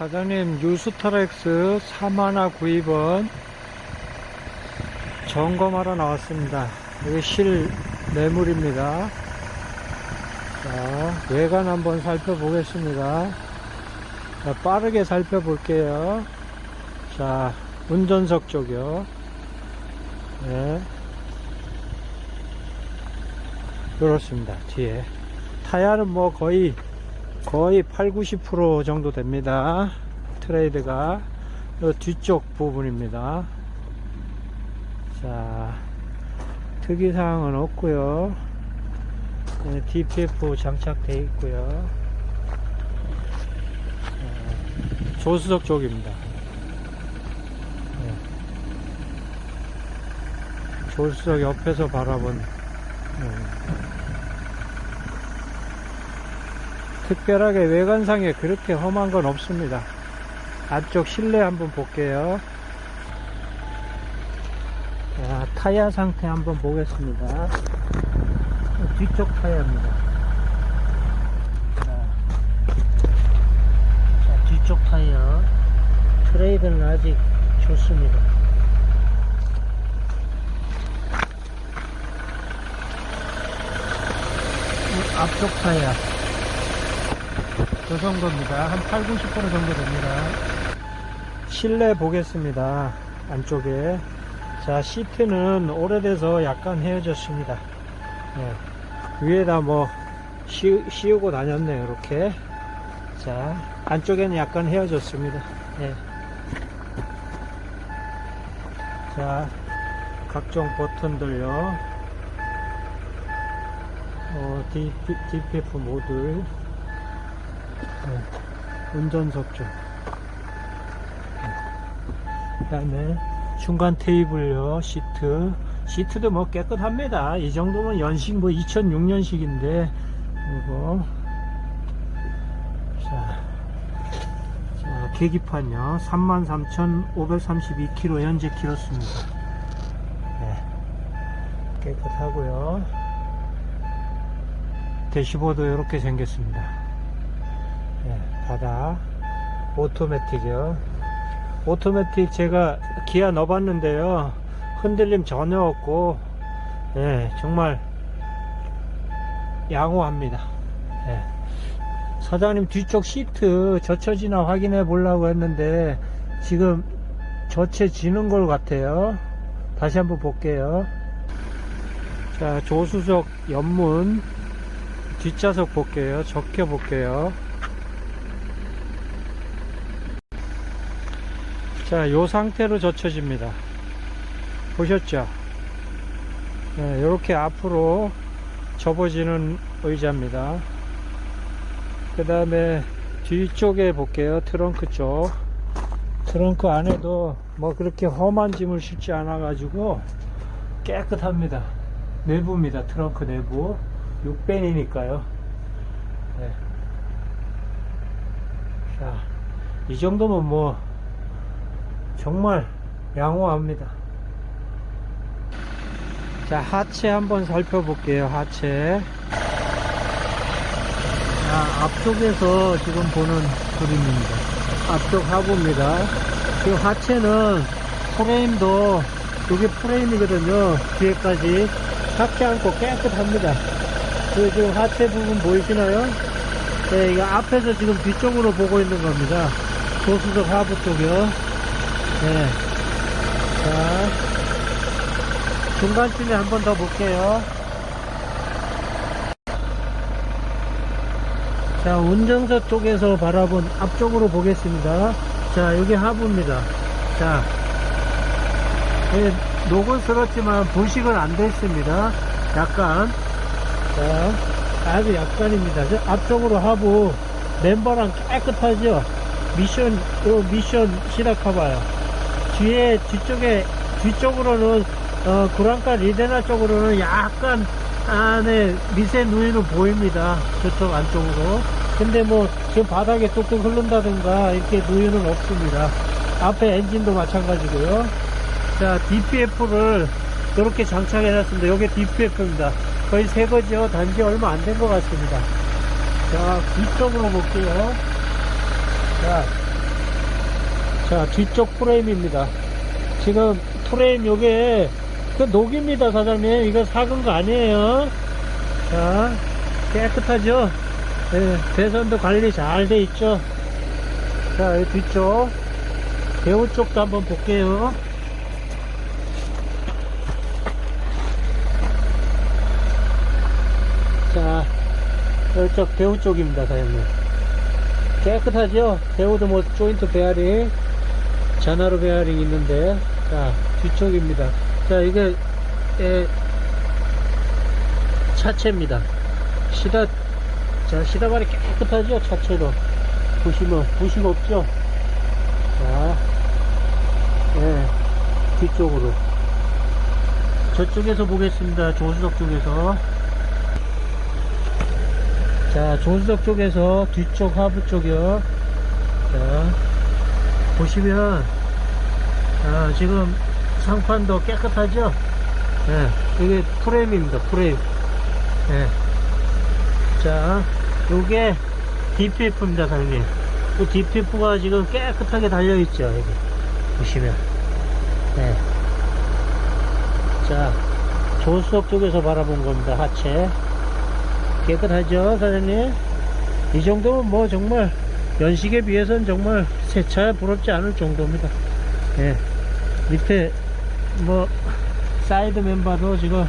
사장님 뉴스타렉스 3하나 구입은 점검하러 나왔습니다. 여기 실 매물입니다. 자, 외관 한번 살펴보겠습니다. 자, 빠르게 살펴볼게요. 자, 운전석 쪽이요. 네. 그렇습니다. 뒤에. 타야는 뭐 거의 거의 8, 90% 정도 됩니다. 트레이드가 요 뒤쪽 부분입니다. 자, 특이사항은 없고요. 네, DPF 장착되어 있고요. 자, 조수석 쪽입니다. 네. 조수석 옆에서 바라본 네. 특별하게 외관상에 그렇게 험한 건 없습니다. 안쪽 실내 한번 볼게요. 자, 타이어 상태 한번 보겠습니다. 뒤쪽 타이어입니다. 자, 자, 뒤쪽 타이어. 트레이드는 아직 좋습니다. 이 앞쪽 타이어. 그 정도입니다. 한 8, 90% 정도 됩니다. 실내 보겠습니다. 안쪽에. 자, 시트는 오래돼서 약간 헤어졌습니다. 네. 위에다 뭐, 씌우, 씌우고 다녔네요, 이렇게. 자, 안쪽에는 약간 헤어졌습니다. 네. 자, 각종 버튼들요. 어, DPF 모듈. 네, 운전석 쪽. 그 다음에 중간 테이블요, 시트. 시트도 뭐 깨끗합니다. 이 정도면 연식 뭐 2006년식인데, 이거. 자, 자 계기판요. 33,532km 현재 키로수입니다. 네, 깨끗하고요. 대시보드 이렇게 생겼습니다. 네, 바닥 오토매틱이요. 오토매틱 제가 기아 넣어봤는데요. 흔들림 전혀 없고 예, 정말 양호합니다. 예. 사장님 뒤쪽 시트 젖혀지나 확인해 보려고 했는데 지금 젖혀지는 것 같아요. 다시 한번 볼게요. 자 조수석 옆문 뒷좌석 볼게요. 적혀 볼게요 자, 요 상태로 젖혀집니다. 보셨죠? 네, 이렇게 앞으로 접어지는 의자입니다. 그 다음에 뒤쪽에 볼게요. 트렁크 쪽. 트렁크 안에도 뭐 그렇게 험한 짐을 싣지 않아 가지고 깨끗합니다. 내부입니다. 트렁크 내부. 6벤이니까요. 네. 자, 이 정도면 뭐 정말 양호합니다. 자, 하체 한번 살펴볼게요. 하체. 자, 앞쪽에서 지금 보는 그림입니다. 앞쪽 하부입니다. 지금 하체는 프레임도 이게 프레임이거든요. 뒤에까지 닿지 않고 깨끗합니다. 그 지금 하체 부분 보이시나요? 네, 이거 앞에서 지금 뒤쪽으로 보고 있는 겁니다. 조수석 하부 쪽이요. 네. 자, 중간쯤에 한 번 더 볼게요. 자, 운전석 쪽에서 바라본 앞쪽으로 보겠습니다. 자, 여기 하부입니다. 자, 예, 녹은스럽지만 부식은 안 됐습니다. 약간. 자, 아주 약간입니다. 저 앞쪽으로 하부 멤버랑 깨끗하죠? 미션, 요 미션 시작해봐요. 뒤에 뒤쪽에 뒤쪽으로는 어, 구랑가 리데나 쪽으로는 약간 안에 미세 누이는 보입니다. 저쪽 안쪽으로. 근데 뭐 지금 바닥에 뚝뚝 흐른다든가 이렇게 누이는 없습니다. 앞에 엔진도 마찬가지고요. 자 DPF를 이렇게 장착해 놨습니다. 이게 DPF입니다. 거의 새 거죠. 단지 얼마 안 된 것 같습니다. 자 뒤쪽으로 볼게요. 자 자, 뒤쪽 프레임입니다. 지금 프레임 요게 그 녹입니다, 사장님. 이거 사근 거 아니에요. 자, 깨끗하죠? 네, 배선도 관리 잘 돼 있죠? 자, 이 뒤쪽. 배우 쪽도 한번 볼게요. 자, 이쪽 배우 쪽입니다, 사장님. 깨끗하죠? 배우도 뭐 조인트 베어링, 전화로 베어링 있는데, 자, 뒤쪽입니다. 자, 이게, 에, 차체입니다. 시다, 자, 시다발이 깨끗하죠? 차체도. 보시면, 부식 없죠? 자, 예, 뒤쪽으로. 저쪽에서 보겠습니다. 조수석 쪽에서. 자, 조수석 쪽에서 뒤쪽 하부 쪽이요. 자, 보시면, 아, 지금 상판도 깨끗하죠? 예, 이게 프레임입니다, 프레임. 예. 자, 요게 DPF입니다, 사장님. 그 DPF가 지금 깨끗하게 달려있죠, 여기. 보시면. 예. 자, 조수석 쪽에서 바라본 겁니다, 하체. 깨끗하죠, 사장님? 이 정도면 뭐 정말 연식에 비해서는 정말 새 차에 부럽지 않을 정도입니다. 예. 밑에 뭐 사이드 멤버도 지금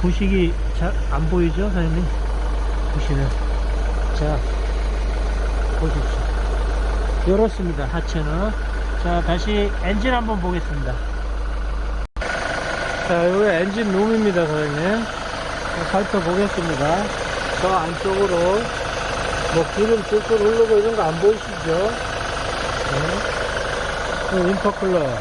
부식이 잘 안 보이죠, 사장님? 보시면. 자, 보십시오. 이렇습니다, 하체는. 자, 다시 엔진 한번 보겠습니다. 자, 여기 엔진 룸입니다, 사장님. 살펴보겠습니다. 저 안쪽으로 뭐 기름 쫄쫄 흐르고 이런 거 안 보이시죠? 네. 이 인터쿨러. 자.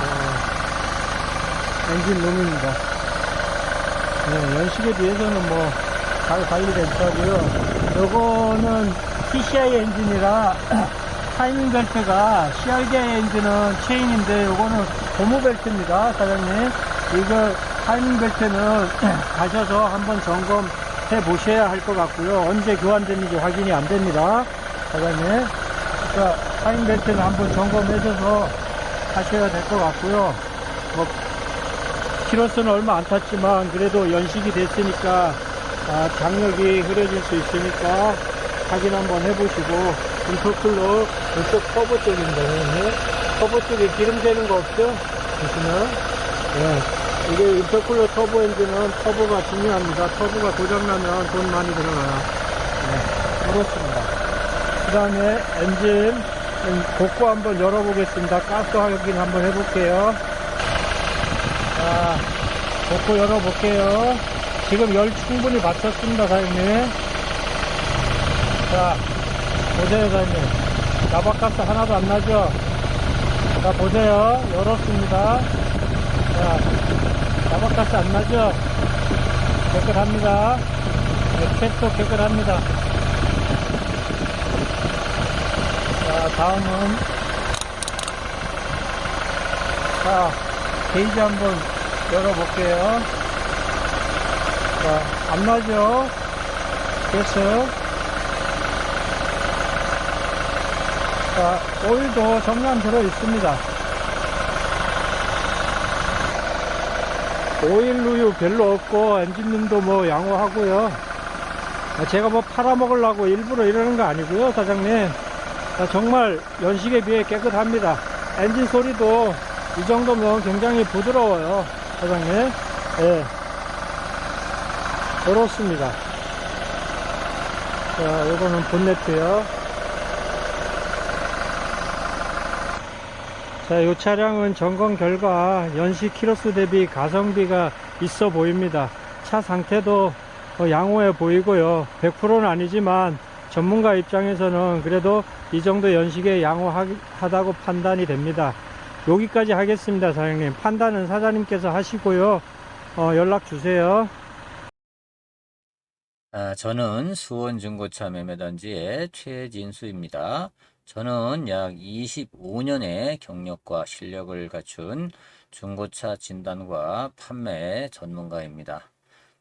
어, 엔진 룸입니다. 네, 연식에 비해서는 뭐 잘 관리된 차고요. 요거는 TCI 엔진이라 타이밍 벨트가 CRDI 엔진은 체인인데 요거는 고무 벨트입니다 사장님. 이거 타이밍 벨트는 가셔서 한번 점검해 보셔야 할 것 같고요. 언제 교환됐는지 확인이 안 됩니다 사장님. 그러니까 타이밍 벨트는 한번 점검해 줘서 하셔야 될 것 같고요. 뭐 키로수는 얼마 안 탔지만 그래도 연식이 됐으니까 아, 장력이 흐려질 수 있으니까 확인 한번 해보시고 인터쿨러 이쪽 터보 쪽입니다 선생님. 터보 쪽에 기름 새는 거 없죠? 보시면. 예. 이게 인터쿨러 터보 엔진은 터보가 중요합니다. 터보가 고장나면 돈 많이 들어가요. 네. 그렇습니다. 그 다음에 엔진 복구 한번 열어보겠습니다. 가스 확인 한번 해볼게요. 자 복구 열어볼게요. 지금 열 충분히 맞췄습니다 사장님. 자 보세요 사장님. 나박가스 하나도 안 나죠? 자 보세요. 열었습니다. 자 나박가스 안 나죠? 깨끗합니다. 네, 캡도 깨끗합니다. 자 다음은 자 게이지 한번 열어볼게요. 자, 안 나죠? 됐어. 자, 오일도 정량 들어 있습니다. 오일 누유 별로 없고 엔진룸도 뭐 양호하고요. 아, 제가 뭐 팔아먹으려고 일부러 이러는 거 아니고요, 사장님. 아, 정말 연식에 비해 깨끗합니다. 엔진 소리도 이 정도면 굉장히 부드러워요, 사장님. 예. 그렇습니다. 자, 요거는 본네트요. 자, 이 차량은 점검 결과 연식 키로수 대비 가성비가 있어 보입니다. 차 상태도 어, 양호해 보이고요. 100%는 아니지만 전문가 입장에서는 그래도 이 정도 연식에 양호하다고 판단이 됩니다. 여기까지 하겠습니다, 사장님. 판단은 사장님께서 하시고요. 어, 연락 주세요. 아, 저는 수원 중고차 매매단지의 최진수입니다. 저는 약 25년의 경력과 실력을 갖춘 중고차 진단과 판매 전문가입니다.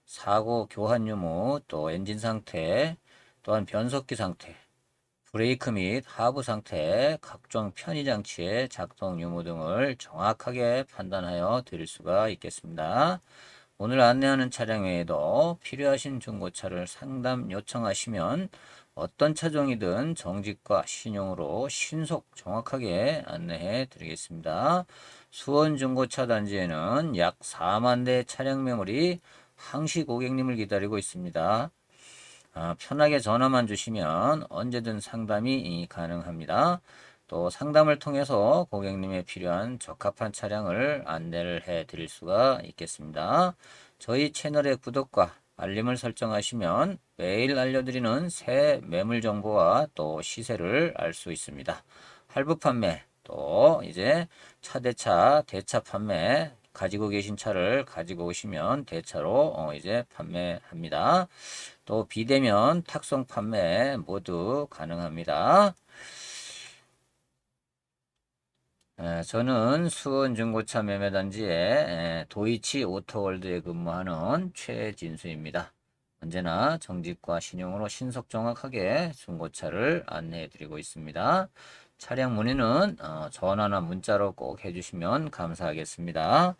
사고 교환 유무, 또 엔진 상태, 또한 변속기 상태, 브레이크 및 하부 상태, 각종 편의 장치의 작동 유무 등을 정확하게 판단하여 드릴 수가 있겠습니다. 오늘 안내하는 차량 외에도 필요하신 중고차를 상담 요청하시면 어떤 차종이든 정직과 신용으로 신속 정확하게 안내해 드리겠습니다. 수원 중고차 단지에는 약 4만 대 차량 매물이 항시 고객님을 기다리고 있습니다. 아, 편하게 전화만 주시면 언제든 상담이 가능합니다. 또 상담을 통해서 고객님의 필요한 적합한 차량을 안내를 해 드릴 수가 있겠습니다. 저희 채널의 구독과 알림을 설정하시면 매일 알려드리는 새 매물 정보와 또 시세를 알 수 있습니다. 할부 판매, 또 이제 차대차 대차 판매 가지고 계신 차를 가지고 오시면 대차로 어, 이제 판매합니다. 또 비대면 탁송 판매 모두 가능합니다. 에, 저는 수원 중고차 매매단지의 에, 도이치 오토월드에 근무하는 최진수입니다. 언제나 정직과 신용으로 신속 정확하게 중고차를 안내해 드리고 있습니다. 차량 문의는 어, 전화나 문자로 꼭 해주시면 감사하겠습니다.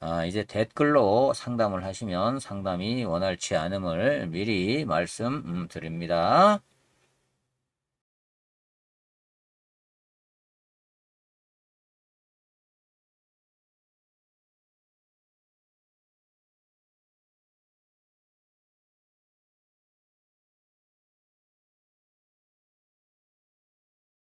아, 이제 댓글로 상담을 하시면 상담이 원활치 않음을 미리 말씀드립니다.